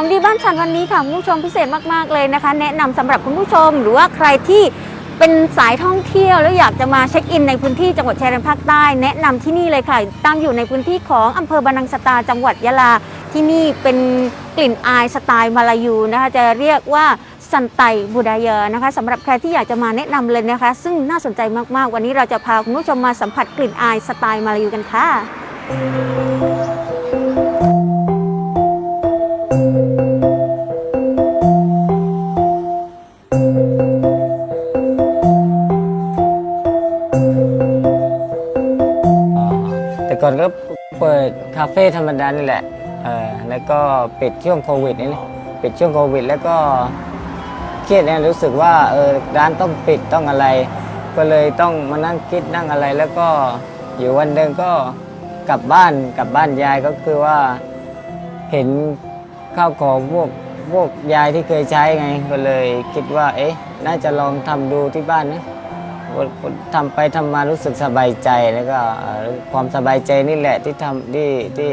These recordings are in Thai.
ของดีบ้านฉันวันนี้ค่ะคุณผู้ชมพิเศษมากๆเลยนะคะ แนะนำสำหรับคุณผู้ชมหรือว่าใครที่เป็นสายท่องเที่ยวแล้วอยากจะมาเช็คอินในพื้นที่จังหวัดชายแดนภาคใต้ แนะนำที่นี่เลยค่ะ ตั้งอยู่ในพื้นที่ของอำเภอบานังสตาจังหวัดยะลา ที่นี่เป็นกลิ่นอายสไตล์มาลายูนะคะจะเรียกว่าสันไตบูดายอนะคะสำหรับใครที่อยากจะมาแนะนำเลยนะคะ ซึ่งน่าสนใจมากๆ วันนี้เราจะพาคุณผู้ชมมาสัมผัสกลิ่นอายสไตล์มาลายูกันค่ะ ก่อนก็เปิดคาเฟ่ธรรมดานี่แหละเออแล้วก็ปิดช่วงโควิดนี่นะปิดช่วงโควิด แล้วก็เครียดเนี่ยรู้สึกว่าเออร้านต้องปิดต้องอะไร ก็เลยต้องมานั่งคิดนั่งอะไร แล้วก็อยู่วันหนึ่งก็กลับบ้านกลับบ้านยายก็คือว่า เห็นข้าวของพวกพวกยายที่เคยใช้ไง ก็เลยคิดว่า เอ๊ะ น่าจะลองทำดูที่บ้านนะ ทำไปทำมารู้สึกสบายใจแล้วก็ความสบายใจนี่แหละที่ทำที่ที่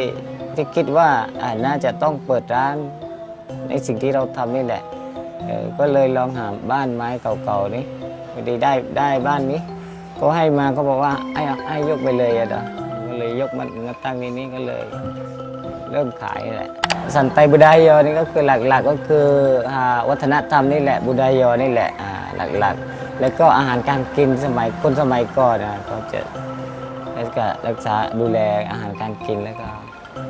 ที่คิดว่าน่าจะต้องเปิดร้าน ในสิ่งที่เราทำนี่แหละก็เลยลองหาบ้านไม้เก่าๆนี่พอดีได้ได้บ้านนี้ ก็ให้มาก็บอกว่าให้ให้ยกไปเลยอะเด้อก็เลยยกมันมาตั้งในนี้ก็เลย เริ่มขายนี่แหละสันไตบุดายอนี่ก็คือหลักๆก็คืออวัฒนธรรมนี่แหละบุดายอนี่แหละหลักๆ แล้วก็อาหารการกินสมัยคนสมัยก่อนนะก็จะแล้วก็รักษาดูแลอาหารการกินแล้วก็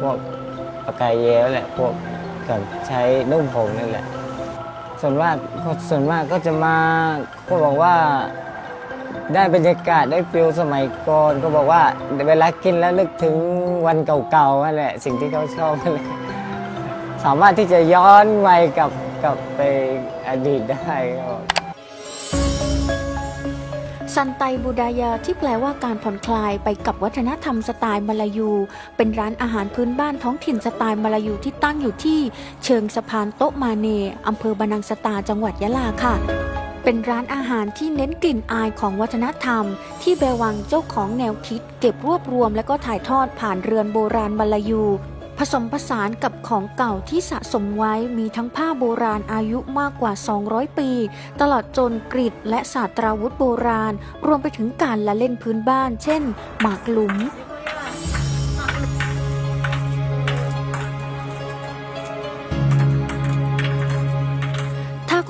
พวกปากายเยวแหละพวกกับใช้นุ่มผงนี่นแหละ ส่วนมากส่วนมากก็จะมาก็บอกว่าได้บรรยากาศได้ฟิลสมัยก่อนก็บอกว่าเวลากินแล้วนึกถึงวันเก่าๆนั่นแหละสิ่งที่เขาชอบนั่นแหละสามารถที่จะย้อนวัยกับกับไปอดีตได้ก็ ซันไตบูดายาที่แปลว่าการผ่อนคลายไปกับวัฒนธรรมสไตล์มาลายู เป็นร้านอาหารพื้นบ้านท้องถิ่นสไตล์มาลายูที่ตั้งอยู่ที่เชิงสะพานโต๊ะมาเนอำเภอบานังสตาจังหวัดยะลาค่ะ เป็นร้านอาหารที่เน้นกลิ่นอายของวัฒนธรรม ที่เบวังเจ้าของแนวคิด เก็บรวบรวมและก็ถ่ายทอดผ่านเรือนโบราณมาลายู ผสมผสานกับของเก่าที่สะสมไว้มีทั้งผ้าโบราณอายุมากกว่า 200 ปี ตลอดจนกรีดและศาสตราวุธโบราณ รวมไปถึงการละเล่นพื้นบ้าน เช่น หมากหลุม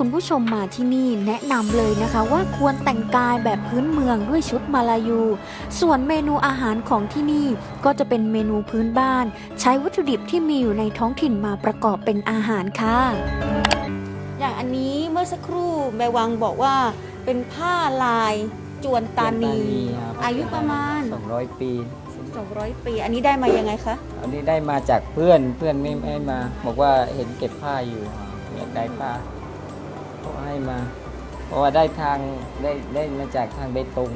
คุณผู้ชมมาที่นี่แนะนำเลยนะคะว่าควรแต่งกายแบบพื้นเมืองด้วยชุดมาลายู ส่วนเมนูอาหารของที่นี่ก็จะเป็นเมนูพื้นบ้าน ใช้วัตถุดิบที่มีอยู่ในท้องถิ่นมาประกอบเป็นอาหารค่ะ อย่างอันนี้เมื่อสักครู่แม่วังบอกว่าเป็นผ้าลายจวนตานี ครับอายุประมาณ 200 ปี 200 ปี อันนี้ได้มายังไงคะ อันนี้ได้มาจากเพื่อนเพื่อนไม่ไม่ให้มา บอกว่าเห็นเก็บผ้าอยู่อยากได้ผ้า ก็ให้มา เพราะว่าได้ทางได้ได้มาจากทางเบตง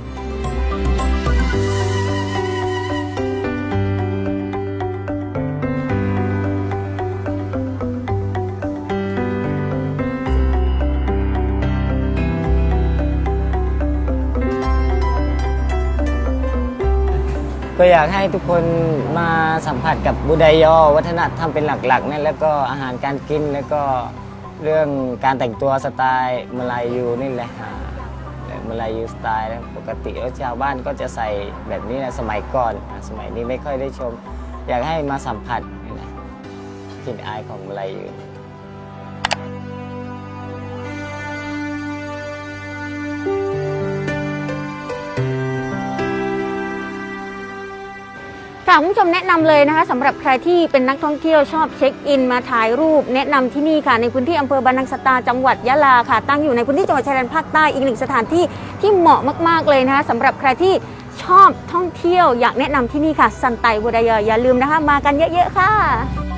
ก็อยากให้ทุกคนมาสัมผัสกับบุไดยอ วัฒนธรรมเป็นหลักๆนั่นแล้วก็อาหารการกินแล้วก็ เรื่องการแต่งตัวสไตล์มลายูนี่แหละฮะมลายูสไตล์นะปกติแล้วชาวบ้านก็จะใส่แบบนี้นะสมัยก่อนอะสมัยนี้ไม่ค่อยได้ชม อยากให้มาสัมผัสนะกลิ่นอายของมลายู ค่ะคุณผู้ชมแนะนำเลยนะคะสำหรับใครที่เป็นนักท่องเที่ยวชอบเช็คอินมาถ่ายรูป แนะนำที่นี่ค่ะ ในพื้นที่อำเภอบานังสตาจังหวัดยะลาค่ะ ตั้งอยู่ในพื้นที่จังหวัดชายแดนภาคใต้อีกหนึ่งสถานที่ที่เหมาะมากๆเลยนะคะสำหรับใครที่ชอบท่องเที่ยวอยากแนะนำที่นี่ค่ะ สันไตบุดายาอย่าลืมนะคะ มากันเยอะ ๆ ค่ะ